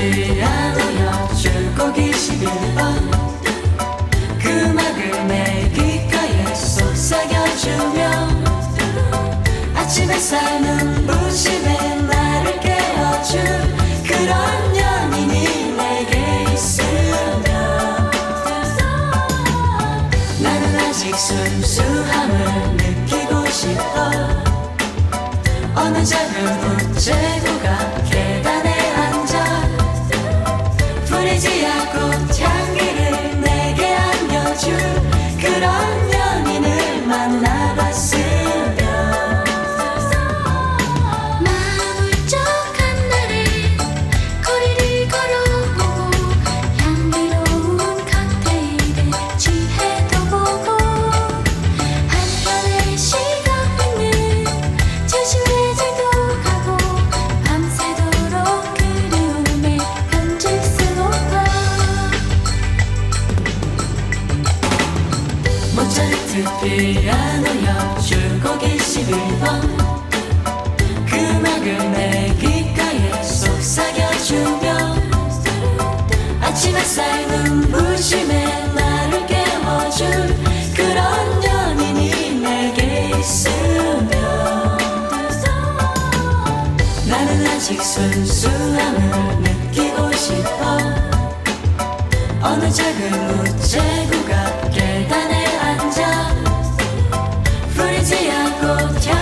피아노 줄곡 21번 그 음악을 내 귓가에 속삭여주며 아침 햇살 눈부심에 나를 깨워줄 그런 연인이 내게 있으면 나는 아직 순수함을 느끼고 싶어 피아노 연주곡 21번. 그 음악을 내 귓가에 속삭여주며 아침 햇살 눈부심에 나를 깨워줄 그런 연인이 내게 있으면 나는 아직 순수함을 느끼고 싶어. 어느 작은 go, child.